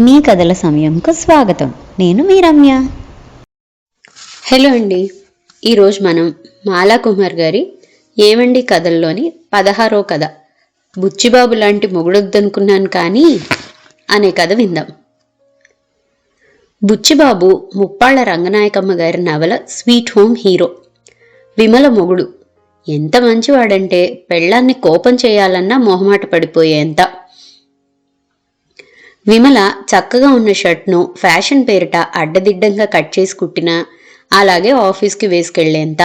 మీ కథల సమయంకు స్వాగతం. నేను మీ రమ్య హలో అండి. ఈరోజు మనం మాలా కుమార్ గారి ఏమండి కథల్లోని పదహారో కథ. బుచ్చిబాబు లాంటి మొగుడొద్దనుకున్నాను కానీ అనే కథ విందాం. బుచ్చిబాబు ముప్పాళ్ళ రంగనాయకమ్మ గారి నవల స్వీట్ హోమ్ హీరో. విమల మొగుడు. ఎంత మంచివాడంటే పెళ్ళాన్ని కోపం చేయాలన్నా మొహమాట పడిపోయేంత. విమల చక్కగా ఉన్న షర్ట్ను ఫ్యాషన్ పేరిట అడ్డదిడ్డంగా కట్ చేసి కుట్టినా అలాగే ఆఫీస్కి వేసుకెళ్ళేంత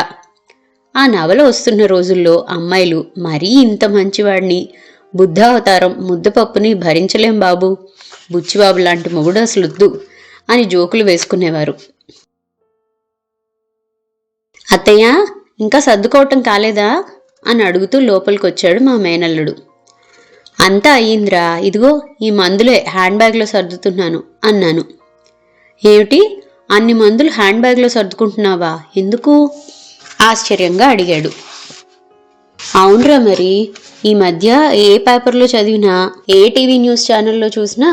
ఆ నవల వస్తున్న రోజుల్లో అమ్మాయిలు మరీ ఇంత మంచివాడిని. బుద్ధావతారం ముద్దపప్పుని భరించలేం బాబు. బుచ్చిబాబు లాంటి మొగుడు అసలుద్దు అని జోకులు వేసుకునేవారు. అత్తయ్య ఇంకా సర్దుకోవటం కాలేదా? అని అడుగుతూ లోపలికొచ్చాడు మా మేనల్లుడు. అంతా అయ్యిందిరా. ఇదిగో ఈ మందులే హ్యాండ్ బ్యాగ్లో సర్దుతున్నాను అన్నాను. ఏమిటి? అన్ని మందులు హ్యాండ్ బ్యాగ్లో సర్దుకుంటున్నావా? ఎందుకు? ఆశ్చర్యంగా అడిగాడు. అవునరా మరి. ఈ మధ్య ఏ పేపర్లో చదివినా ఏ టీవీ న్యూస్ ఛానల్లో చూసినా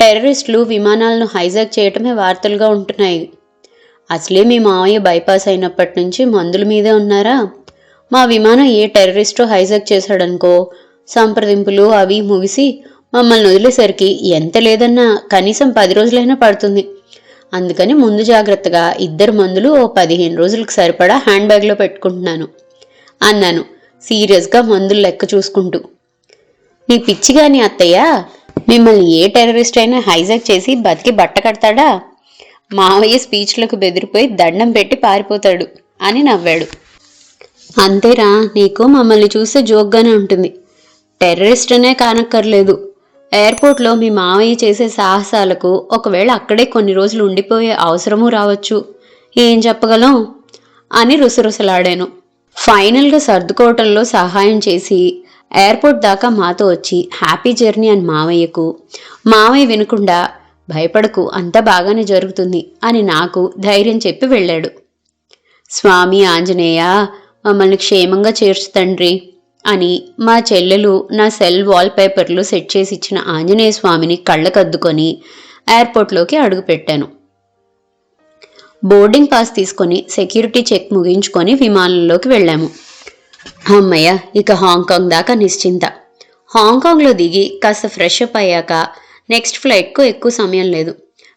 టెర్రరిస్టులు విమానాలను హైజాక్ చేయటమే వార్తలుగా ఉంటున్నాయి. అసలే మీ మావయ్య బైపాస్ అయినప్పటి నుంచి మందుల మీదే ఉన్నారా? మా విమానం ఏ టెర్రరిస్టో హైజాక్ చేశాడనుకో సంప్రదింపులు అవి ముగిసి మమ్మల్ని వదిలేసరికి ఎంత లేదన్నా కనీసం పది రోజులైనా పడుతుంది. అందుకని ముందు జాగ్రత్తగా ఇద్దరు మందులు ఓ పదిహేను రోజులకు సరిపడా హ్యాండ్ బ్యాగ్లో పెట్టుకుంటున్నాను అన్నాను సీరియస్గా మందులు లెక్క చూసుకుంటూ. నీ పిచ్చిగాని అత్తయ్య మిమ్మల్ని ఏ టెర్రరిస్ట్ అయినా హైజాక్ చేసి బతికి బట్ట కడతాడా? మావయ్య స్పీచ్లకు బెదిరిపోయి దండం పెట్టి పారిపోతాడు అని నవ్వాడు. అంతేరా నీకు మమ్మల్ని చూస్తే జోక్గానే ఉంటుంది. టెర్రరిస్ట్ అనే కానక్కర్లేదు. ఎయిర్పోర్ట్లో మీ మావయ్య చేసే సాహసాలకు ఒకవేళ అక్కడే కొన్ని రోజులు ఉండిపోయే అవసరమూ రావచ్చు. ఏం చెప్పగలం? అని రుసరుసలాడాను. ఫైనల్గా సర్దుకోవటంలో సహాయం చేసి ఎయిర్పోర్ట్ దాకా మాతో వచ్చి హ్యాపీ జర్నీ అని మావయ్యకు మావయ్య వినకుండా భయపడకు అంతా బాగానే జరుగుతుంది అని నాకు ధైర్యం చెప్పి వెళ్ళాడు. స్వామి ఆంజనేయ మమ్మల్ని క్షేమంగా చేర్చు తండ్రి. అని మా చెల్లెలు నా సెల్ వాల్ పేపర్లు సెట్ చేసి ఇచ్చిన ఆంజనేయ స్వామిని కళ్ళకద్దుకొని ఎయిర్పోర్ట్లోకి అడుగుపెట్టాను. బోర్డింగ్ పాస్ తీసుకొని సెక్యూరిటీ చెక్ ముగించుకొని విమానంలోకి వెళ్ళాము. అమ్మయ్య ఇక హాంకాంగ్ దాకా నిశ్చింత. హాంకాంగ్లో దిగి కాస్త ఫ్రెష్ అప్ అయ్యాక నెక్స్ట్ ఫ్లైట్కు ఎక్కువ సమయం లేదు.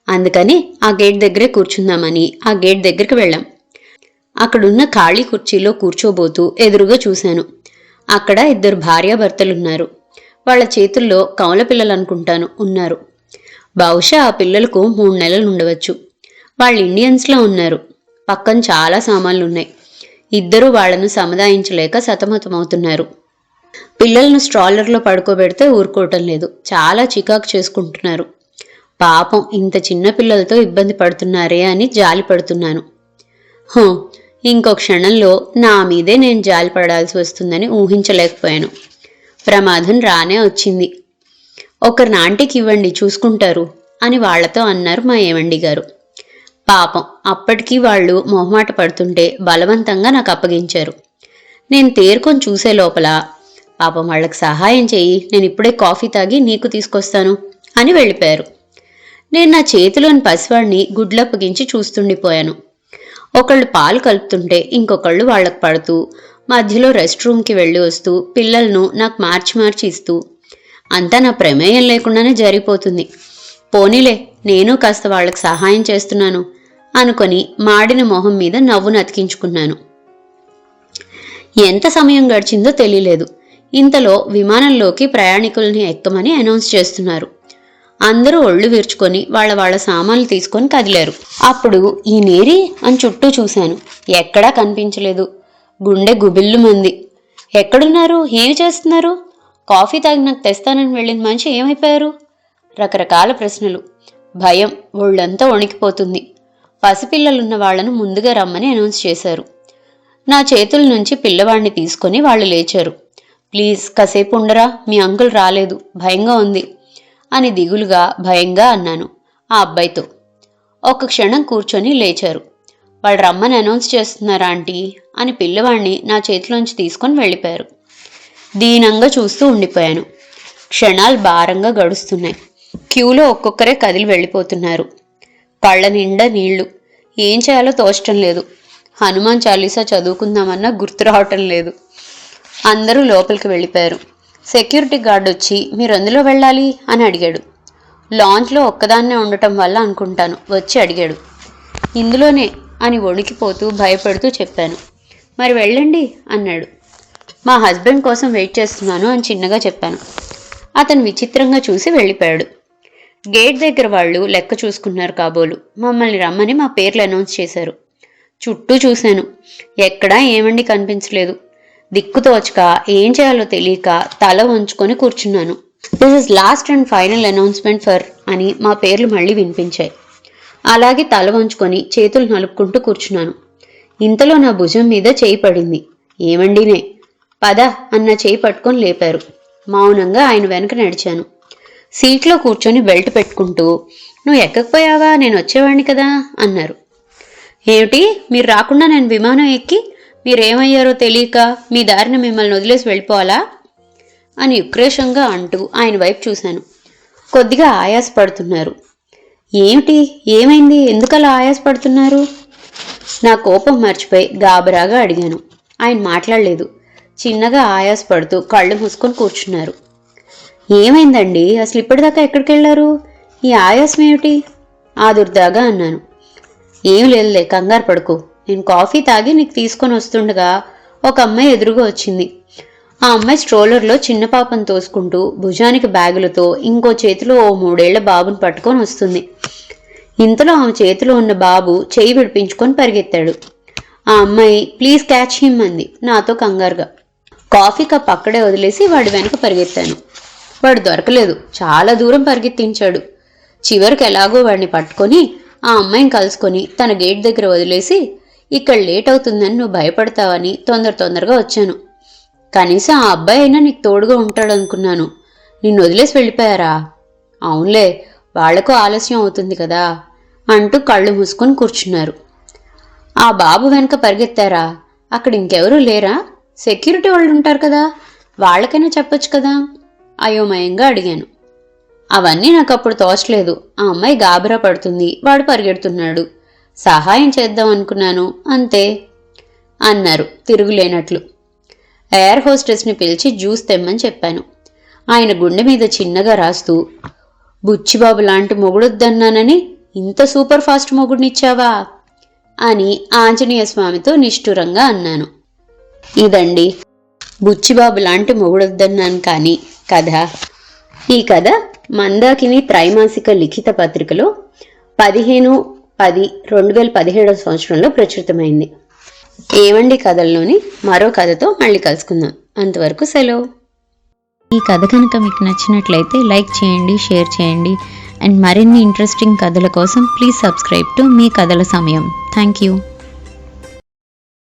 అందుకని ఆ గేట్ దగ్గరే కూర్చుందామని ఆ గేట్ దగ్గరికి వెళ్ళాం. అక్కడున్న ఖాళీ కుర్చీలో కూర్చోబోతూ ఎదురుగా చూశాను. అక్కడ ఇద్దరు భార్యాభర్తలున్నారు. వాళ్ళ చేతుల్లో కమల పిల్లలు అనుకుంటాను ఉన్నారు. బహుశా ఆ పిల్లలకు మూడు నెలలు ఉండవచ్చు. వాళ్ళు ఇండియన్స్లో ఉన్నారు. పక్కన చాలా సామాన్లు ఉన్నాయి ఇద్దరూ వాళ్ళను సముదాయించలేక సతమతమవుతున్నారు. పిల్లలను స్ట్రాలర్లో పడుకోబెడితే ఊరుకోవటం లేదు. చాలా చికాకు చేసుకుంటున్నారు. పాపం ఇంత చిన్న పిల్లలతో ఇబ్బంది పడుతున్నారే అని జాలి పడుతున్నాను హో. ఇంకో క్షణంలో నా మీదే నేను జాలిపడాల్సి వస్తుందని ఊహించలేకపోయాను. ప్రమాదం రానే వచ్చింది. ఒకరి నాంటికి ఇవ్వండి చూసుకుంటారు అని వాళ్ళతో అన్నారు మా ఏవండి గారు. పాపం అప్పటికీ వాళ్ళు మొహమాట పడుతుంటే బలవంతంగా నాకు అప్పగించారు. నేను తేరుకొని చూసే లోపల పాపం వాళ్ళకి సహాయం చేయి నేను ఇప్పుడే కాఫీ తాగి నీకు తీసుకొస్తాను అని వెళ్ళిపోయారు. నేను నా చేతిలోని పసివాడిని గుడ్లప్పగించి చూస్తుండిపోయాను. ఒకళ్ళు పాలు కలుపుతుంటే ఇంకొకళ్ళు వాళ్ళకు పడుతూ మధ్యలో రెస్ట్ రూమ్కి వెళ్ళి వస్తూ పిల్లలను నాకు మార్చి మార్చి ఇస్తూ. అంతా నా ప్రమేయం లేకుండానే జరిగిపోతుంది. పోనీలే నేను కాస్త వాళ్ళకి సహాయం చేస్తున్నాను అనుకొని మాడిన మొహం మీద నవ్వును అతికించుకున్నాను. ఎంత సమయం గడిచిందో తెలియలేదు. ఇంతలో విమానంలోకి ప్రయాణికుల్ని ఎక్కమని అనౌన్స్ చేస్తున్నారు. అందరూ ఒళ్ళు విరుచుకొని వాళ్ళ వాళ్ళ సామాన్లు తీసుకొని కదిలారు. అప్పుడు ఈ నేరి అని చుట్టూ చూశాను. ఎక్కడా కనిపించలేదు. గుండె గుబిల్లు మంది ఎక్కడున్నారు? ఏమి చేస్తున్నారు? కాఫీ తాగి నాకు తెస్తానని వెళ్ళిన మనిషి ఏమైపోయారు? రకరకాల ప్రశ్నలు. భయం ఒళ్ళంతా వణికిపోతుంది. పసిపిల్లలున్న వాళ్ళను ముందుగా రమ్మని అనౌన్స్ చేశారు. నా చేతుల నుంచి పిల్లవాడిని తీసుకొని వాళ్ళు లేచారు. ప్లీజ్ కాసేపు ఉండరా. మీ అంకుల్ రాలేదు. భయంగా ఉంది. అని దిగులుగా భయంగా అన్నాను ఆ అబ్బాయితో. ఒక క్షణం కూర్చొని లేచారు. వాళ్ళు రమ్మని అనౌన్స్ చేస్తున్నారా ఆంటీ? అని పిల్లవాణ్ణి నా చేతిలోంచి తీసుకొని వెళ్ళిపోయారు. దీనంగా చూస్తూ ఉండిపోయాను. క్షణాలు భారంగా గడుస్తున్నాయి. క్యూలో ఒక్కొక్కరే కదిలి వెళ్ళిపోతున్నారు. కళ్ళ నిండా నీళ్ళు. ఏం చేయాలో తోచటం లేదు. హనుమాన్ చాలీసా చదువుకుందామన్నా గుర్తు రావటం లేదు. అందరూ లోపలికి వెళ్ళిపోయారు. సెక్యూరిటీ గార్డ్ వచ్చి మీరు అందులో వెళ్ళాలి? అని అడిగాడు. లాంచ్లో ఒక్కదాన్నే ఉండటం వల్ల అనుకుంటాను వచ్చి అడిగాడు. ఇందులోనే అని వణికిపోతూ భయపడుతూ చెప్పాను. మరి వెళ్ళండి అన్నాడు. మా హస్బెండ్ కోసం వెయిట్ చేస్తున్నాను అని చిన్నగా చెప్పాను. అతను విచిత్రంగా చూసి వెళ్ళిపోయాడు. గేట్ దగ్గర వాళ్ళు లెక్క చూసుకున్నారు కాబోలు. మమ్మల్ని రమ్మని మా పేర్లు అనౌన్స్ చేశారు. చుట్టూ చూశాను. ఎక్కడా ఏమండి కనిపించలేదు. దిక్కుతోచక ఏం చేయాలో తెలియక తల వంచుకొని కూర్చున్నాను. This is last and final announcement for అని మా పేర్లు మళ్ళీ వినిపించాయి. అలాగే తల వంచుకొని చేతులు నలుపుకుంటూ కూర్చున్నాను. ఇంతలో నా భుజం మీద చేయి పడింది. ఏమండినే? పద అన్న చేయి పట్టుకొని లేపారు. మౌనంగా ఆయన వెనక నడిచాను. సీట్లో కూర్చొని బెల్ట్ పెట్టుకుంటూ నువ్వు ఎక్కకపోయావా? నేను వచ్చేవాడిని కదా అన్నారు. ఏమిటి? మీరు రాకుండా నేను విమానం ఎక్కి మీరేమయ్యారో తెలియక మీ దారిన మిమ్మల్ని వదిలేసి వెళ్ళిపోవాలా? అని ఉక్రేషంగా అంటూ ఆయన వైపు చూశాను. కొద్దిగా ఆయాసపడుతున్నారు. ఏమిటి? ఏమైంది? ఎందుకలా ఆయాసపడుతున్నారు? నా కోపం మర్చిపోయి గాబరాగా అడిగాను. ఆయన మాట్లాడలేదు. చిన్నగా ఆయాసపడుతూ కళ్ళు మూసుకొని కూర్చున్నారు. ఏమైందండి? అసలు ఇప్పటిదాకా ఎక్కడికి వెళ్ళారు ఈ ఆయాసం ఏమిటి ఆదుర్దాగా అన్నాను. ఏం లేదులే కంగారు పడుకో. నేను కాఫీ తాగి నీకు తీసుకొని వస్తుండగా ఒక అమ్మాయి ఎదురుగా వచ్చింది. ఆ అమ్మాయి స్ట్రోలర్లో చిన్న పాపను తోసుకుంటూ భుజానికి బ్యాగులతో ఇంకో చేతిలో ఓ మూడేళ్ళ బాబుని పట్టుకొని వస్తుంది. ఇంతలో ఆమె చేతిలో ఉన్న బాబు చేయి విడిపించుకొని పరిగెత్తాడు. ఆ అమ్మాయి ప్లీజ్ క్యాచ్ హిమ్ అంది. నాతో కంగారుగా. కాఫీ కప్ అక్కడే వదిలేసి వాడి వెనక పరిగెత్తాను. వాడు దొరకలేదు. చాలా దూరం పరిగెత్తించాడు. చివరికి ఎలాగో వాడిని పట్టుకొని ఆ అమ్మాయిని కలుసుకొని తన గేట్ దగ్గర వదిలేసి ఇక్కడ లేట్ అవుతుందని నువ్వు భయపడతావని తొందర తొందరగా వచ్చాను. కనీసం ఆ అబ్బాయి అయినా నీకు తోడుగా ఉంటాడనుకున్నాను. నిన్ను వదిలేసి వెళ్ళిపోయారా? అవునులే వాళ్ళకు ఆలస్యం అవుతుంది కదా అంటూ కళ్ళు మూసుకొని కూర్చున్నారు. ఆ బాబు వెనక పరిగెత్తారా? అక్కడ ఇంకెవరూ లేరా? సెక్యూరిటీ వాళ్ళు ఉంటారు కదా వాళ్ళకైనా చెప్పొచ్చు కదా? అయోమయంగా అడిగాను. అవన్నీ నాకు అప్పుడు తోచలేదు. ఆ అమ్మాయి గాబరా పడుతుంది వాడు పరిగెడుతున్నాడు. సహాయం చేద్దాం అనుకున్నాను అంతే అన్నారు తిరుగులేనట్లు. ఎయిర్ హోస్టెస్ని పిలిచి జ్యూస్ తెమ్మని చెప్పాను. ఆయన గుండె మీద చిన్నగా రాస్తూ బుచ్చిబాబు లాంటి మొగుడొద్దన్నానని ఇంత సూపర్ ఫాస్ట్ మొగుడినిచ్చావా అని ఆంజనేయ స్వామితో నిష్ఠురంగా అన్నాను. ఇదండి బుచ్చిబాబు లాంటి మొగుడొద్దన్నాను కానీ కథ. ఈ కథ మందాకిని త్రైమాసిక లిఖిత పత్రికలో పదిహేను పది రెండు వేల పదిహేడవ సంవత్సరంలో ప్రచురితమైంది. ఏవండి కథల్లోని? మరో కథతో మళ్ళీ కలుసుకుందాం. అంతవరకు సెలవు. ఈ కథ కనుక మీకు నచ్చినట్లయితే లైక్ చేయండి షేర్ చేయండి. అండ్ మరిన్ని ఇంట్రెస్టింగ్ కథల కోసం ప్లీజ్ సబ్స్క్రైబ్ టు మీ కథల సమయం. Thank you.